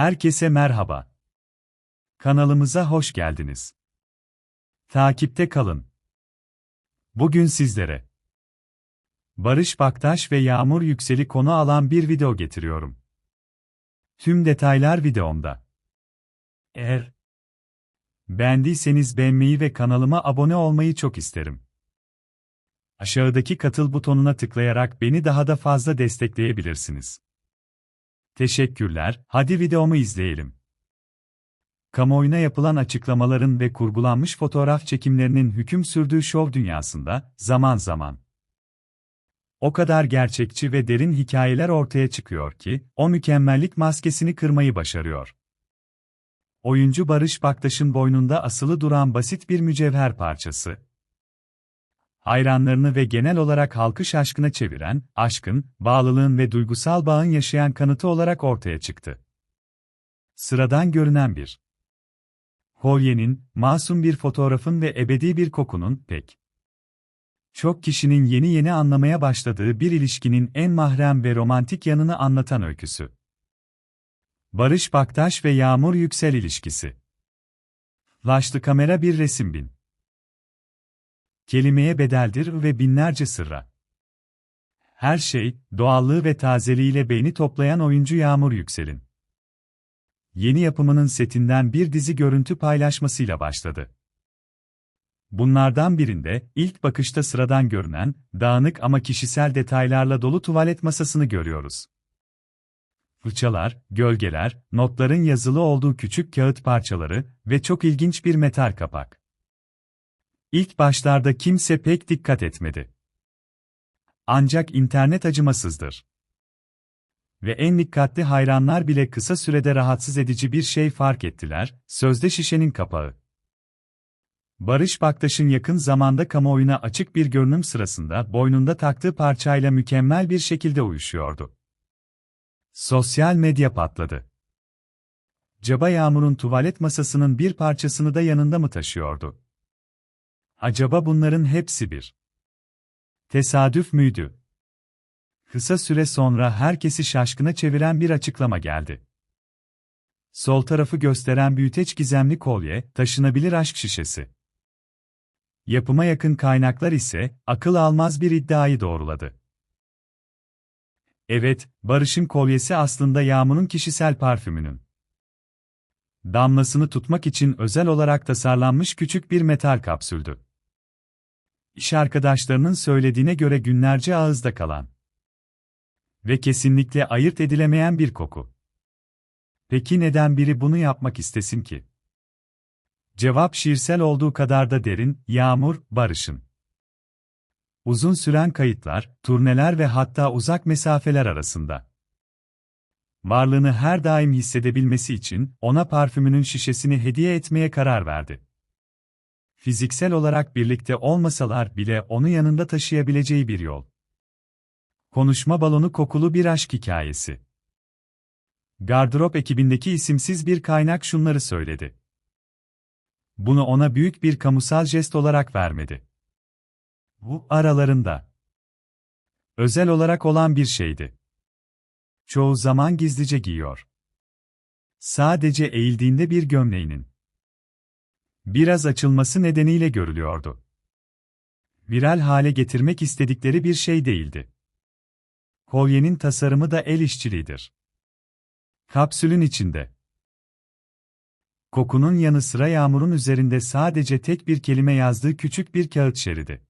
Herkese merhaba. Kanalımıza hoş geldiniz. Takipte kalın. Bugün sizlere Barış Baktaş ve Yağmur Yüksel'i konu alan bir video getiriyorum. Tüm detaylar videomda. Eğer beğendiyseniz beğenmeyi ve kanalıma abone olmayı çok isterim. Aşağıdaki katıl butonuna tıklayarak beni daha da fazla destekleyebilirsiniz. Teşekkürler, hadi videomu izleyelim. Kamuoyuna yapılan açıklamaların ve kurgulanmış fotoğraf çekimlerinin hüküm sürdüğü şov dünyasında, zaman zaman o kadar gerçekçi ve derin hikayeler ortaya çıkıyor ki, o mükemmellik maskesini kırmayı başarıyor. Oyuncu Barış Baktaş'ın boynunda asılı duran basit bir mücevher parçası, hayranlarını ve genel olarak halkı şaşkına çeviren, aşkın, bağlılığın ve duygusal bağın yaşayan kanıtı olarak ortaya çıktı. Sıradan görünen bir kolyenin, masum bir fotoğrafın ve ebedi bir kokunun, pek çok kişinin yeni yeni anlamaya başladığı bir ilişkinin en mahrem ve romantik yanını anlatan öyküsü. Barış Baktaş ve Yağmur Yüksel ilişkisi. Laşlı kamera bir resim bin. Kelimeye bedeldir ve binlerce sırra. Her şey, doğallığı ve tazeliğiyle beyni toplayan oyuncu Yağmur Yüksel'in. Yeni yapımının setinden bir dizi görüntü paylaşmasıyla başladı. Bunlardan birinde, ilk bakışta sıradan görünen, dağınık ama kişisel detaylarla dolu tuvalet masasını görüyoruz. Fırçalar, gölgeler, notların yazılı olduğu küçük kağıt parçaları ve çok ilginç bir metal kapak. İlk başlarda kimse pek dikkat etmedi. Ancak internet acımasızdır. Ve en dikkatli hayranlar bile kısa sürede rahatsız edici bir şey fark ettiler, sözde şişenin kapağı. Barış Baktaş'ın yakın zamanda kamuoyuna açık bir görünüm sırasında boynunda taktığı parçayla mükemmel bir şekilde uyuşuyordu. Sosyal medya patladı. Caba Yağmur'un tuvalet masasının bir parçasını da yanında mı taşıyordu? Acaba bunların hepsi bir tesadüf müydü? Kısa süre sonra herkesi şaşkına çeviren bir açıklama geldi. Sol tarafı gösteren büyüteç gizemli kolye, taşınabilir aşk şişesi. Yapıma yakın kaynaklar ise akıl almaz bir iddiayı doğruladı. Evet, Barış'ın kolyesi aslında Yağmur'un kişisel parfümünün damlasını tutmak için özel olarak tasarlanmış küçük bir metal kapsüldü. İş arkadaşlarının söylediğine göre günlerce ağızda kalan ve kesinlikle ayırt edilemeyen bir koku. Peki neden biri bunu yapmak istesin ki? Cevap şiirsel olduğu kadar da derin, Yağmur, Barış'ın. Uzun süren kayıtlar, turneler ve hatta uzak mesafeler arasında. Varlığını her daim hissedebilmesi için ona parfümünün şişesini hediye etmeye karar verdi. Fiziksel olarak birlikte olmasalar bile onu yanında taşıyabileceği bir yol. Konuşma balonu kokulu bir aşk hikayesi. Gardırop ekibindeki isimsiz bir kaynak şunları söyledi. Bunu ona büyük bir kamusal jest olarak vermedi. Bu aralarında özel olarak olan bir şeydi. Çoğu zaman gizlice giyiyor. Sadece eğildiğinde bir gömleğinin biraz açılması nedeniyle görülüyordu. Viral hale getirmek istedikleri bir şey değildi. Kolyenin tasarımı da el işçiliğidir. Kapsülün içinde Kokunun yanı sıra yağmurun üzerinde sadece tek bir kelime yazdığı küçük bir kağıt şeridi.